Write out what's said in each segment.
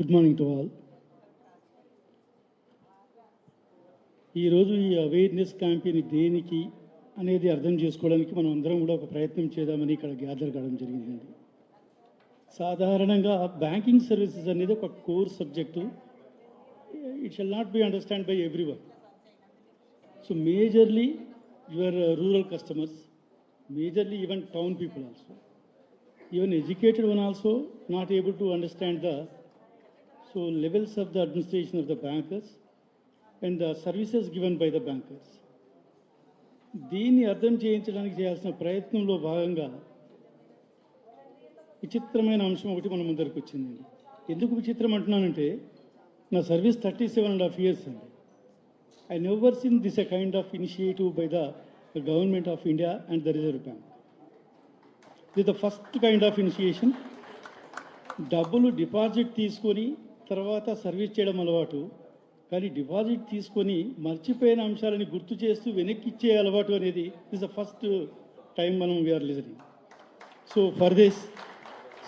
Good morning to all ఈరోజు ఈ awareness campaign దేనికి అనేది అర్థం చేసుకోవడానికి మనం అందరం కూడా ఒక ప్రయత్నం చేద్దామని ఇక్కడ గ్యాదర్ కావడం జరిగిందండి సాధారణంగా బ్యాంకింగ్ సర్వీసెస్ అనేది ఒక core subject it shall not be understand by every one so majorly your rural customers majorly even town people also even educated one also not able to understand the so levels of the administration of the bankers and the services given by the bankers. దీన్ని అర్థం చేయించడానికి చేయాల్సిన ప్రయత్నంలో భాగంగా విచిత్రమైన అంశం ఒకటి మన ముందరికి వచ్చిందండి ఎందుకు విచిత్రం అంటున్నానంటే నా service thirty seven and half years అండి. I never seen this a kind of initiative by the government of India and the Reserve Bank. ఇది the first kind of initiation. డబ్బులు డిపాజిట్ తీసుకొని తర్వాత సర్వీస్ చేయడం అలవాటు కానీ డిపాజిట్ తీసుకొని మర్చిపోయిన అంశాలని గుర్తు చేస్తూ వెనక్కి ఇచ్చే అలవాటు అనేది ఇస్ ద ఫస్ట్ టైం మనం we are listening so for this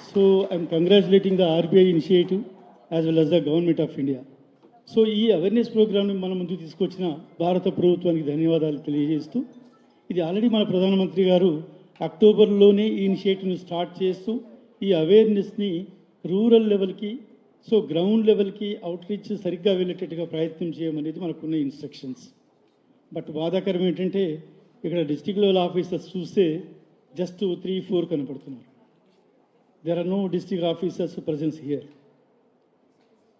so I'm congratulating the RBI initiative as well as the government of India so ఈ అవేర్నెస్ ప్రోగ్రామ్ని మన ముందుకు తీసుకొచ్చిన భారత ప్రభుత్వానికి ధన్యవాదాలు తెలియజేస్తూ ఇది ఆల్రెడీ మన ప్రధానమంత్రి గారు అక్టోబర్లోనే ఈ ఇనిషియేటివ్ని స్టార్ట్ చేస్తూ ఈ అవేర్నెస్ని రూరల్ లెవెల్కి సో గ్రౌండ్ లెవెల్కి అవుట్రీచ్ సరిగ్గా వెళ్ళేటట్టుగా ప్రయత్నం చేయమనేది మనకున్న ఇన్స్ట్రక్షన్స్ బట్ బాధాకరం ఏంటంటే ఇక్కడ డిస్టిక్ లెవెల్ ఆఫీసర్స్ చూస్తే జస్ట్ త్రీ ఫోర్ కనపడుతున్నారు. There are no district officers presence here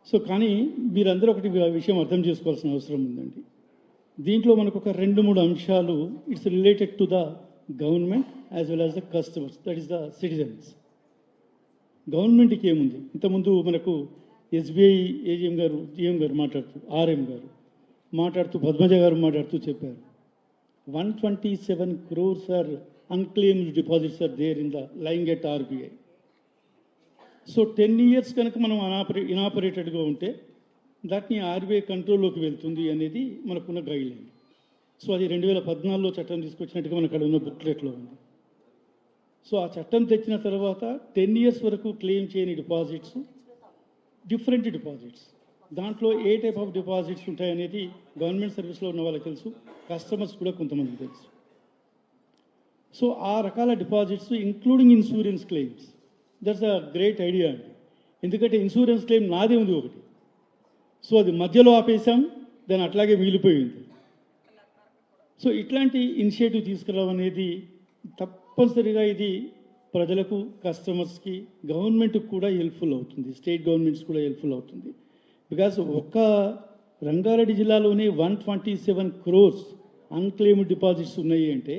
so కానీ మీరందరూ ఒకటి విషయం అర్థం చేసుకోవాల్సిన అవసరం ఉందండి. దీంట్లో మనకు ఒక రెండు మూడు అంశాలు it's related to the government as well as the customers that is the citizens గవర్నమెంట్కి ఏముంది? ఇంతకుముందు మనకు ఎస్బీఐ ఏజిఎం గారు జిఎం గారు మాట్లాడుతూ ఆర్ఎం గారు మాట్లాడుతూ పద్మజ గారు మాట్లాడుతూ చెప్పారు. One twenty seven crores are unclaimed deposits are there in the lying at RBI. So ten years కనుక మనం అనాపరే ఇనాపరేటెడ్గా ఉంటే దాన్ని ఆర్బీఐ కంట్రోల్లోకి వెళ్తుంది అనేది మనకున్న గైడ్ లైన్ సో అది రెండు వేల పద్నాలుగులో చట్టం తీసుకొచ్చినట్టుగా మనకు అక్కడ ఉన్న బుక్లెట్లో ఉంది. సో ఆ చట్టం తెచ్చిన తర్వాత టెన్ ఇయర్స్ వరకు క్లెయిమ్ చేయని డిపాజిట్స్ డిఫరెంట్ డిపాజిట్స్ దాంట్లో ఏ టైప్ ఆఫ్ డిపాజిట్స్ ఉంటాయనేది గవర్నమెంట్ సర్వీస్లో ఉన్న వాళ్ళకి తెలుసు కస్టమర్స్ కూడా కొంతమందికి తెలుసు. సో ఆ రకాల deposits including insurance claims that's a great idea అండి. ఎందుకంటే ఇన్సూరెన్స్ క్లెయిమ్ నాదే ఉంది ఒకటి. సో అది మధ్యలో ఆపేసాం దాన్ని అట్లాగే మిగిలిపోయింది. సో ఇట్లాంటి ఇనిషియేటివ్ తీసుకురావడం అనేది తప్పనిసరిగా ఇది ప్రజలకు కస్టమర్స్కి గవర్నమెంట్కి కూడా హెల్ప్ఫుల్ అవుతుంది. స్టేట్ గవర్నమెంట్స్ కూడా హెల్ప్ఫుల్ అవుతుంది. బికాస్ ఒక్క రంగారెడ్డి జిల్లాలోనే one twenty seven crores unclaimed deposits ఉన్నాయి అంటే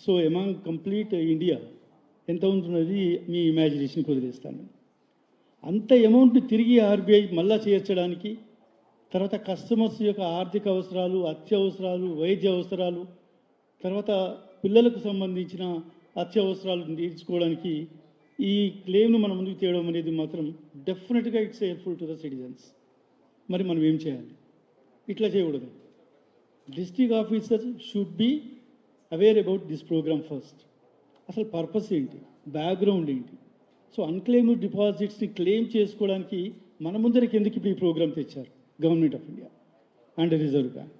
సో ఎమాంగ్ కంప్లీట్ ఇండియా ఎంత ఉంటున్నది మీ ఇమాజినేషన్కి వదిలేస్తాను అంత అమౌంట్ తిరిగి ఆర్బీఐ మళ్ళా చేర్చడానికి తర్వాత కస్టమర్స్ యొక్క ఆర్థిక అవసరాలు అత్యవసరాలు వైద్య అవసరాలు తర్వాత పిల్లలకు సంబంధించిన అత్యవసరాలు తీర్చుకోవడానికి ఈ క్లెయిమ్ను మన ముందుకు తేవడం అనేది మాత్రం డెఫినెట్గా it's helpful to the citizens. మరి మనం ఏం చేయాలి? ఇట్లా చేయకూడదు. District officer should be aware about this programme first. అసలు పర్పస్ ఏంటి? బ్యాక్గ్రౌండ్ ఏంటి? సో అన్క్లెయిమ్ డిపాజిట్స్ని క్లెయిమ్ చేసుకోవడానికి మన ముందరికి ఎందుకు ఇప్పుడు ఈ ప్రోగ్రామ్ తెచ్చారు? Government of India and Reserve Bank.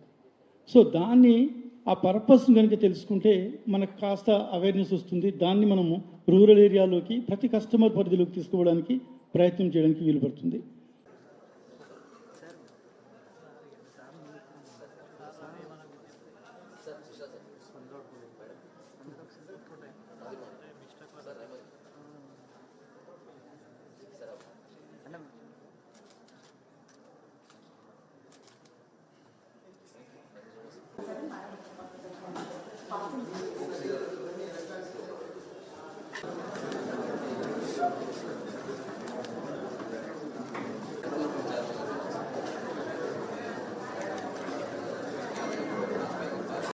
So దాన్ని ఆ పర్పస్ని కనుక తెలుసుకుంటే మనకు కాస్త అవేర్నెస్ వస్తుంది. దాన్ని మనము రూరల్ ఏరియాలోకి ప్రతి కస్టమర్ పరిధిలోకి తీసుకోవడానికి ప్రయత్నం చేయడానికి వీలు పడుతుంది